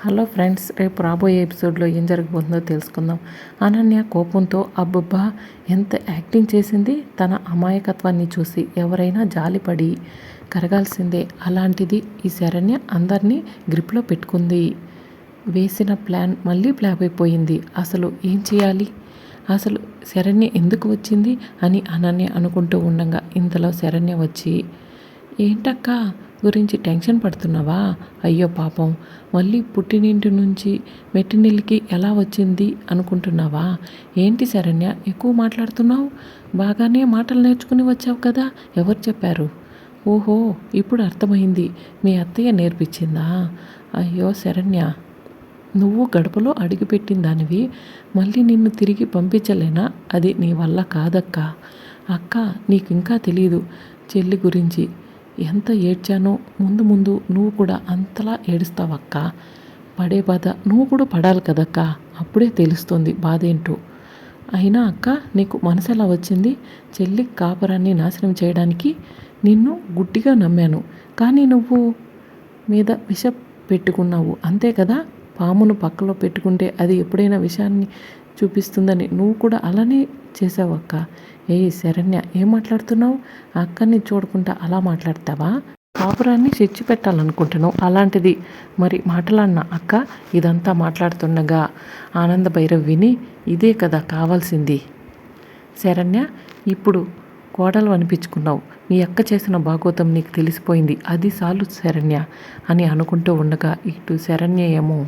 Hello friends రేపు రాబోయే ఎపిసోడ్లో ఏం జరగబోతుందో తెలుసుకుందాం. అనన్య కోపంతో అబ్బబ్బా ఎంత యాక్టింగ్ చేసింది? తన అమాయకత్వాన్ని చూసి ఎవరైనా జాలిపడి కరగాల్సిందే. అలాంటిది ఈ శరణ్య అందరినీ గ్రిప్లో పెట్టుకుంది. వేసిన ప్లాన్ మళ్ళీ ఫ్లాప్ అయిపోయింది. అసలు ఏం చేయాలి? అసలు శరణ్య ఎందుకు వచ్చింది? అని అనన్య అనుకుంటూ ఉండగా ఇంతలో శరణ్య వచ్చి ఏంటక్కా గురించి టెన్షన్ పడుతున్నావా? అయ్యో పాపం. మళ్ళీ పుట్టినింటి నుంచి మెట్టినిల్లికి ఎలా వచ్చింది అనుకుంటున్నావా? ఏంటి శరణ్య ఎక్కువ మాట్లాడుతున్నావు? బాగానే మాటలు నేర్చుకుని వచ్చావు కదా ఎవరు చెప్పారు? ఓహో ఇప్పుడు అర్థమైంది. మీ అత్తయ్య నేర్పించిందా? అయ్యో శరణ్య నువ్వు గడపలో అడుగుపెట్టిన దానివి. మళ్ళీ నిన్ను తిరిగి పంపించలేనా? అది నీ వల్ల కాదక్క. అక్క నీకు ఇంకా తెలీదు. చెల్లి గురించి. ఎంత ఏడ్చానో ముందు ముందు నువ్వు కూడా అంతలా ఏడుస్తావక్క. పడే బాధ నువ్వు కూడా పడాలి కదక్క. అప్పుడే తెలుస్తుంది బాధ ఏంటో అయినా అక్క నీకు మనసు ఎలా వచ్చింది? చెల్లి కాపురాన్ని నాశనం చేయడానికి నిన్ను గుడ్డిగా నమ్మాను. కానీ నువ్వు మీద విష పెట్టుకున్నావు. అంతే కదా? పామును పక్కలో పెట్టుకుంటే అది ఎప్పుడైనా విషాన్ని చూపిస్తుందని. నువ్వు కూడా అలానే చేసావు అక్క. ఏ శరణ్య ఏం మాట్లాడుతున్నావు? అక్కని చూడకుండా అలా మాట్లాడతావా? కాపురాన్ని తెచ్చి పెట్టాలనుకుంటున్నావు అలాంటిది. మరి మాట్లాడిన అక్క ఇదంతా మాట్లాడుతుండగా ఆనంద భైరవ్ విని ఇదే కదా కావాల్సింది. శరణ్య ఇప్పుడు కోడలు అనిపించుకున్నావు. మీ అక్క చేసిన భాగోతం నీకు తెలిసిపోయింది. అది చాలు శరణ్య అని అనుకుంటూ ఉండగా ఇటు శరణ్య ఏమో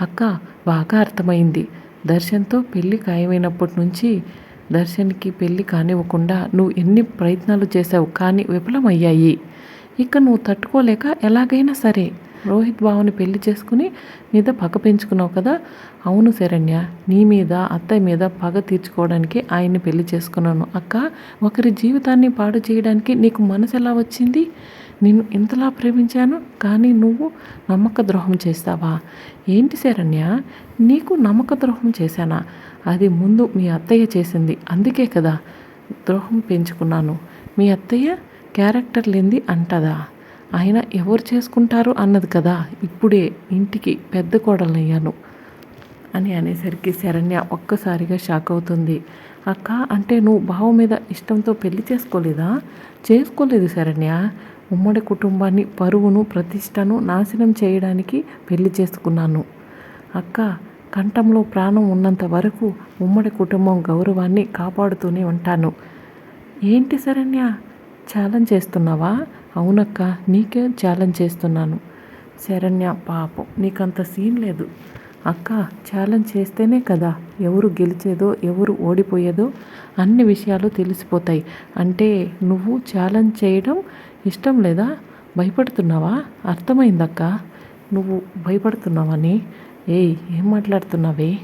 అక్క బాగా అర్థమైంది. దర్శన్తో పెళ్ళి ఖాయమైనప్పటి నుంచి దర్శన్కి పెళ్ళి కానివ్వకుండా నువ్వు ఎన్ని ప్రయత్నాలు చేశావు కానీ విఫలమయ్యాయి. ఇక నువ్వు తట్టుకోలేక ఎలాగైనా సరే రోహిత్ బావని పెళ్ళి చేసుకుని మీద పగ పెంచుకున్నావు కదా? అవును శరణ్య నీ మీద అత్తయ్య మీద పగ తీర్చుకోవడానికి ఆయన్ని పెళ్ళి చేసుకున్నాను. అక్క ఒకరి జీవితాన్ని పాడు చేయడానికి నీకు మనసు ఎలా వచ్చింది? నిన్ను ఇంతలా ప్రేమించాను కానీ నువ్వు నమ్మక ద్రోహం చేస్తావా? ఏంటి శరణ్య? నీకు నమ్మక ద్రోహం చేశానా? అది ముందు మీ అత్తయ్య చేసింది అందుకే కదా ద్రోహం పెంచుకున్నాను. మీ అత్తయ్య క్యారెక్టర్ లేనిది అంటదా? ఆయన ఎవరు చేసుకుంటారు అన్నది కదా ఇప్పుడే ఇంటికి పెద్ద కోడలయ్యాను. అని అనేసరికి శరణ్య ఒక్కసారిగా షాక్ అవుతుంది. అక్క అంటే నువ్వు బావ మీద ఇష్టంతో పెళ్ళి చేసుకోలేదా? చేసుకోలేదు శరణ్య. ఉమ్మడి కుటుంబాన్ని పరువును ప్రతిష్టను నాశనం చేయడానికి పెళ్ళి చేసుకున్నాను. అక్క కంఠంలో ప్రాణం ఉన్నంత వరకు ఉమ్మడి కుటుంబం గౌరవాన్ని కాపాడుతూనే ఉంటాను. ఏంటి శరణ్య? ఛాలెంజ్ చేస్తున్నావా? అవునక్క నీకే ఛాలెంజ్ చేస్తున్నాను. శరణ్య పాపం నీకంత సీన్ లేదు. అక్క ఛాలెంజ్ చేస్తేనే కదా ఎవరు గెలిచేదో ఎవరు ఓడిపోయేదో అన్ని విషయాలు తెలిసిపోతాయి. అంటే నువ్వు ఛాలెంజ్ చేయడం ఇష్టం లేదా? భయపడుతున్నావా? అర్థమైందక్క. నువ్వు భయపడుతున్నావని ఏయ్ ఏం మాట్లాడుతున్నావే?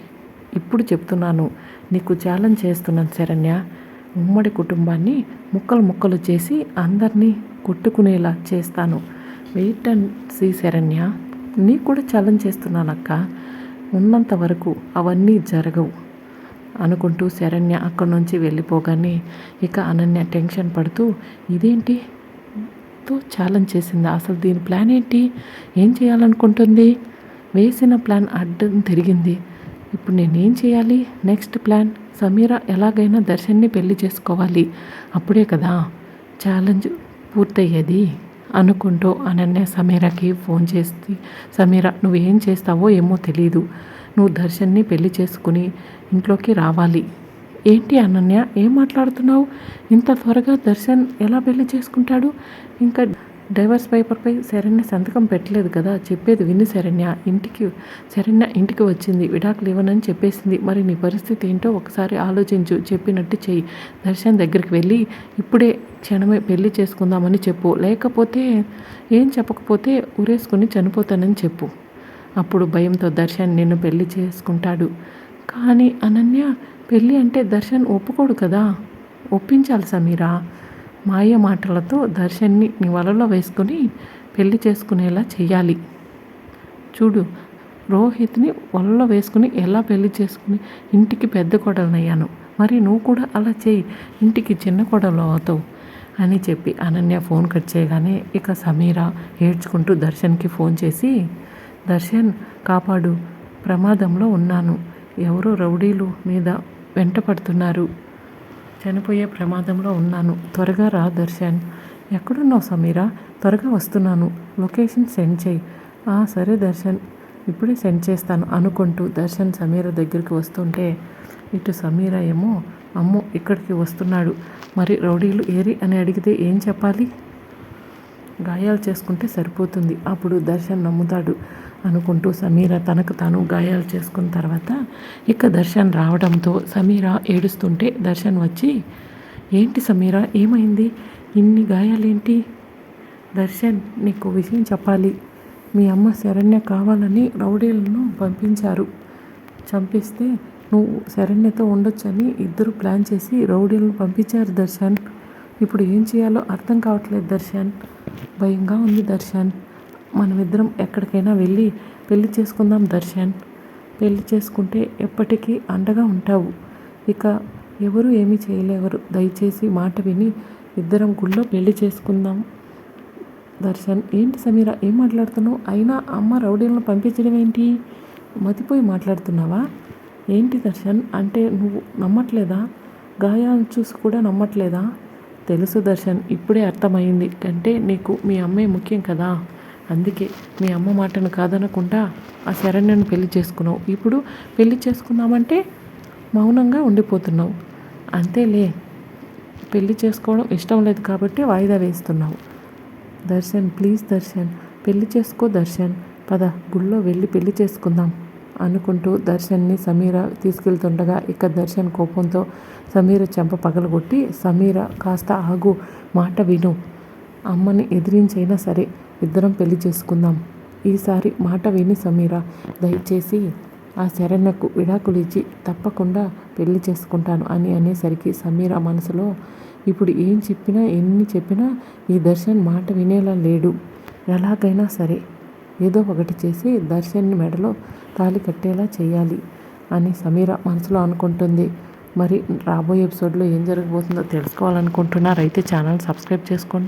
ఇప్పుడు చెప్తున్నాను. నీకు ఛాలెంజ్ చేస్తున్నాను శరణ్య. ఉమ్మడి కుటుంబాన్ని ముక్కలు ముక్కలు చేసి అందరినీ కొట్టుకునేలా చేస్తాను. Wait and see Saranya. నీ కూడా ఛాలెంజ్ చేస్తున్నానక్క. ఉన్నంత వరకు అవన్నీ జరగవు అనుకుంటూ శరణ్య అక్కడి నుంచి వెళ్ళిపోగానే ఇక అనన్య టెన్షన్ పడుతూ ఇదేంటి? తో ఛాలెంజ్ చేసింది. అసలు దీని ప్లాన్ ఏంటి? ఏం చేయాలనుకుంటుంది? వేసిన ప్లాన్ అడ్డం తిరిగింది. ఇప్పుడు నేనేం చేయాలి? Next plan. సమీర ఎలాగైనా దర్శన్ని పెళ్ళి చేసుకోవాలి. అప్పుడే కదా ఛాలెంజ్ పూర్తయ్యేది అనుకుంటూ అనన్య సమీరకి ఫోన్ చేసి సమీర నువ్వేం చేస్తావో ఏమో తెలియదు నువ్వు దర్శన్ని పెళ్ళి చేసుకుని ఇంట్లోకి రావాలి. ఏంటి అనన్య ఏం మాట్లాడుతున్నావు? ఇంత త్వరగా దర్శన్ ఎలా పెళ్ళి చేసుకుంటాడు? ఇంకా డైవర్స్ పేపర్పై శరణ్య సంతకం పెట్టలేదు కదా? చెప్పేది విని శరణ్య. ఇంటికి శరణ్య ఇంటికి వచ్చింది. విడాకులు ఇవ్వనని చెప్పేసింది. మరి నీ పరిస్థితి ఏంటో ఒకసారి ఆలోచించు. చెప్పినట్టు చెయ్యి. దర్శన్ దగ్గరికి వెళ్ళి ఇప్పుడే క్షణమే పెళ్ళి చేసుకుందామని చెప్పు. లేకపోతే ఏం చెప్పకపోతే ఉరేసుకొని చనిపోతానని చెప్పు. అప్పుడు భయంతో దర్శన్ నిన్ను పెళ్ళి చేసుకుంటాడు. కానీ అనన్య పెళ్ళి అంటే దర్శన్ ఒప్పుకోడు కదా? ఒప్పించాలి సమీరా. మాయ మాటలతో దర్శన్ని నీ వలలో వేసుకొని పెళ్ళి చేసుకునేలా చెయ్యాలి. చూడు రోహిత్ని వలలో వేసుకుని ఎలా పెళ్ళి చేసుకుని ఇంటికి పెద్ద కోడలనయ్యాను. మరి నువ్వు కూడా అలా చేయి. ఇంటికి చిన్న కొడలు అవుతావు అని చెప్పి అనన్య ఫోన్ కట్ చేయగానే ఇక సమీర ఏడ్చుకుంటూ దర్శన్కి ఫోన్ చేసి దర్శన్ కాపాడు. ప్రమాదంలో ఉన్నాను. ఎవరో రౌడీలు మీద వెంట పడుతున్నారు చనిపోయే ప్రమాదంలో ఉన్నాను. త్వరగా రా దర్శన్. ఎక్కడున్నావు సమీరా? త్వరగా వస్తున్నాను. లొకేషన్ సెండ్ చేయి. "ఆ, సరే దర్శన్. ఇప్పుడే సెండ్ చేస్తాను అనుకుంటూ దర్శన్ సమీర దగ్గరికి వస్తుంటే ఇటు సమీర ఏమో అమ్మో ఇక్కడికి వస్తున్నాడు. మరి రౌడీలు ఏరి అని అడిగితే ఏం చెప్పాలి? గాయాలు చేసుకుంటే సరిపోతుంది. అప్పుడు దర్శన్ నమ్ముతాడు. అనుకుంటూ సమీర తనకు తాను గాయాలు చేసుకున్న తర్వాత ఇక దర్శన్ రావడంతో సమీర ఏడుస్తుంటే దర్శన్ వచ్చి ఏంటి సమీర ఏమైంది? ఇన్ని గాయాలేంటి? దర్శన్ నీకు విషయం చెప్పాలి. మీ అమ్మ శరణ్య కావాలని రౌడీలను పంపించారు. చంపిస్తే నువ్వు శరణ్యతో ఉండొచ్చని ఇద్దరు ప్లాన్ చేసి రౌడీలను పంపించారు దర్శన్. ఇప్పుడు ఏం చేయాలో అర్థం కావట్లేదు దర్శన్. భయంగా ఉంది దర్శన్. మనమిద్దరం ఎక్కడికైనా వెళ్ళి పెళ్ళి చేసుకుందాం దర్శన్. పెళ్ళి చేసుకుంటే ఎప్పటికీ అండగా ఉంటావు. ఇక ఎవరు ఏమీ చేయలేవరు దయచేసి మాట విని ఇద్దరం గుళ్ళో పెళ్ళి చేసుకుందాం. దర్శన్ ఏంటి సమీర ఏం మాట్లాడుతున్నావు? అయినా అమ్మ రౌడీలను పంపించడం ఏంటి? మతిపోయి మాట్లాడుతున్నావా? ఏంటి దర్శన్ అంటే నువ్వు నమ్మట్లేదా? గాయాలను చూసి కూడా నమ్మట్లేదా? తెలుసు దర్శన్ ఇప్పుడే అర్థమైంది. అంటే నీకు మీ అమ్మే ముఖ్యం కదా? అందుకే మీ అమ్మ మాటను కాదనకుండా ఆ శరణ్యను పెళ్ళి చేసుకున్నావు. ఇప్పుడు పెళ్ళి చేసుకుందామంటే మౌనంగా ఉండిపోతున్నావు. అంతేలే పెళ్ళి చేసుకోవడం ఇష్టం లేదు కాబట్టి వాయిదా వేస్తున్నావు. దర్శన్ ప్లీజ్ దర్శన్ పెళ్ళి చేసుకో దర్శన్. పద గుళ్ళో వెళ్ళి పెళ్ళి చేసుకుందాం అనుకుంటూ దర్శన్ని సమీర తీసుకెళ్తుండగా ఇక దర్శన్ కోపంతో సమీర చెంప పగలగొట్టి సమీర కాస్త ఆగు మాట విను. అమ్మని ఎదిరించైనా సరే ఇద్దరం పెళ్ళి చేసుకుందాం. ఈసారి మాట విని సమీర దయచేసి ఆ శరణ్యకు విడాకులు ఇచ్చి తప్పకుండా పెళ్ళి చేసుకుంటాను అని అనేసరికి సమీర మనసులో ఇప్పుడు ఏం చెప్పినా ఎన్ని చెప్పినా ఈ దర్శన్ మాట వినేలా లేడు. ఎలాగైనా సరే ఏదో ఒకటి చేసి దర్శన్ మెడలో తాళి కట్టేలా చేయాలి అని సమీర మనసులో అనుకుంటుంది. మరి రాబోయే ఎపిసోడ్లో ఏం జరగబోతుందో తెలుసుకోవాలనుకుంటున్నారైతే ఛానల్ సబ్స్క్రైబ్ చేసుకోండి.